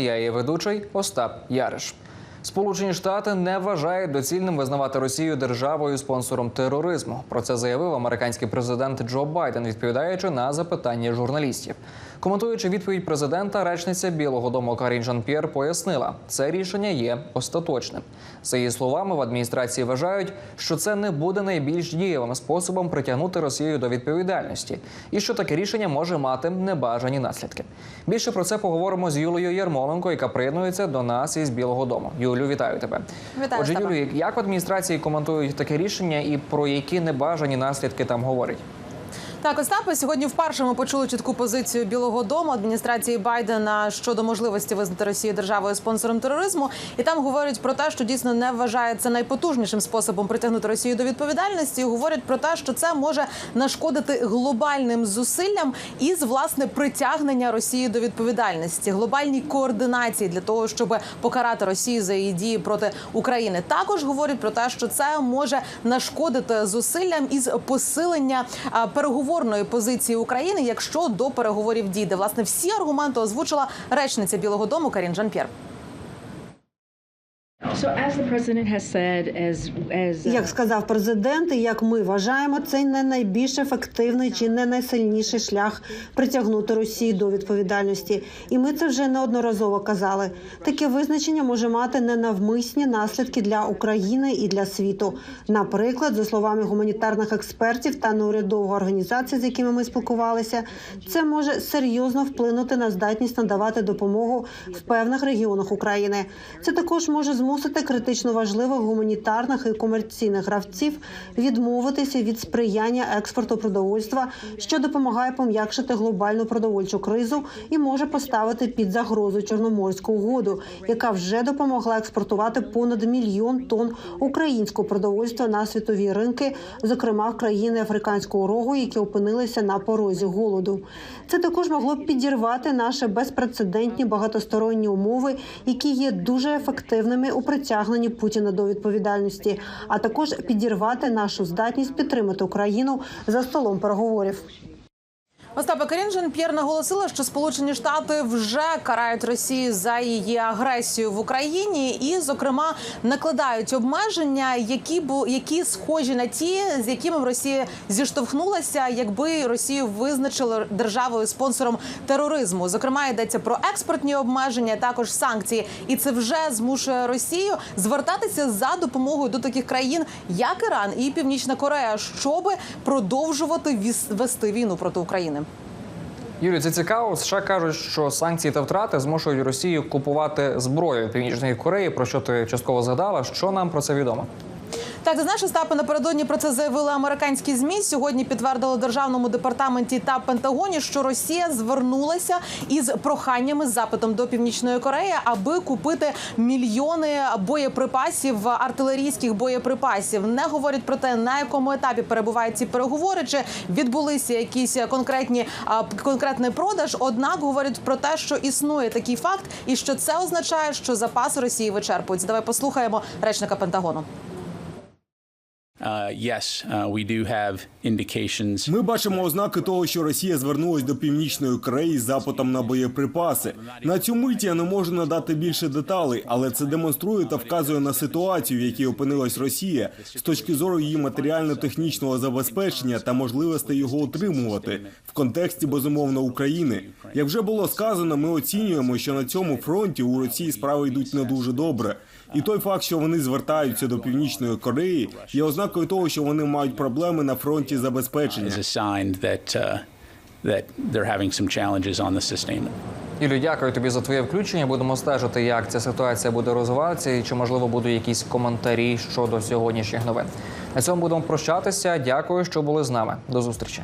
Я її ведучий Остап Яриш. Сполучені Штати не вважають доцільним визнавати Росію державою спонсором тероризму. Про це заявив американський президент Джо Байден, відповідаючи на запитання журналістів. Коментуючи відповідь президента, речниця Білого Дому Карін Жан-П'єр пояснила, це рішення є остаточним. За її словами, в адміністрації вважають, що це не буде найбільш дієвим способом притягнути Росію до відповідальності, і що таке рішення може мати небажані наслідки. Більше про це поговоримо з Юлією Ярмоленко, яка приєднується до нас із Білого Дому. Юлю, вітаю тебе. Вітаю, Отже. Юлію, як в адміністрації коментують таке рішення і про які небажані наслідки там говорять? Так, Остапе, сьогодні вперше ми почули чітку позицію Білого Дому адміністрації Байдена щодо можливості визнати Росію державою спонсором тероризму. І там говорять про те, що дійсно не вважається найпотужнішим способом притягнути Росію до відповідальності. І говорять про те, що це може нашкодити глобальним зусиллям із власне притягнення Росії до відповідальності, глобальній координації для того, щоб покарати Росію за її дії проти України. Також говорять про те, що це може нашкодити зусиллям із посилення а, переговорної позиції України, якщо до переговорів дійде. Власне, всі аргументи озвучила речниця Білого Дому Карін Жан-П'єр. Як сказав президент, і як ми вважаємо, це не найбільш ефективний чи не найсильніший шлях притягнути Росію до відповідальності. І ми це вже неодноразово казали. Таке визначення може мати ненавмисні наслідки для України і для світу. Наприклад, за словами гуманітарних експертів та неурядових організацій, з якими ми спілкувалися, це може серйозно вплинути на здатність надавати допомогу в певних регіонах України. Це також може змусити критично важливих гуманітарних і комерційних гравців відмовитися від сприяння експорту продовольства, що допомагає пом'якшити глобальну продовольчу кризу і може поставити під загрозу Чорноморську угоду, яка вже допомогла експортувати понад мільйон тонн українського продовольства на світові ринки, зокрема в країни Африканського рогу, які опинилися на порозі голоду. Це також могло б підірвати наші безпрецедентні багатосторонні умови, які є дуже ефективними у притягненні Путіна до відповідальності, а також підірвати нашу здатність підтримати Україну за столом переговорів. Остапа Карін Жан-П'єр наголосила, що Сполучені Штати вже карають Росію за її агресію в Україні, і, зокрема, накладають обмеження, які бу які схожі на ті, з якими Росія зіштовхнулася, якби Росію визначили державою спонсором тероризму. Зокрема, йдеться про експортні обмеження, також санкції, і це вже змушує Росію звертатися за допомогою до таких країн, як Іран і Північна Корея, щоби продовжувати вести війну проти України. Юлію, це цікаво. США кажуть, що санкції та втрати змушують Росію купувати зброю Північної Кореї. Про що ти частково згадала? Що нам про це відомо? Так, ти знаєш, Остапе, напередодні про це заявили американські змі. Сьогодні підтвердили державному департаменті та Пентагоні, що Росія звернулася із проханнями з запитом до Північної Кореї, аби купити мільйони боєприпасів, артилерійських боєприпасів. Не говорять про те, на якому етапі перебувають ці переговори, чи відбулися якісь конкретні конкретний продаж. Однак говорять про те, що існує такий факт, і що це означає, що запаси Росії вичерпуються. Давай послухаємо речника Пентагону. Ми бачимо ознаки того, що Росія звернулась до північної Кореї з запитом на боєприпаси. На цю мить я не можу надати більше деталей, але це демонструє та вказує на ситуацію, в якій опинилась Росія з точки зору її матеріально-технічного забезпечення та можливостей його утримувати в контексті безумовно України. Як вже було сказано, ми оцінюємо, що на цьому фронті у Росії справи йдуть не дуже добре. І той факт, що вони звертаються до північної Кореї, є ознакою того, що вони мають проблеми на фронті забезпечення. Uh. Юлю, дякую тобі за твоє включення. Будемо стежити, як ця ситуація буде розвиватися, і чи можливо будуть якісь коментарі щодо сьогоднішніх новин. На цьому будемо прощатися. Дякую, що були з нами. До зустрічі.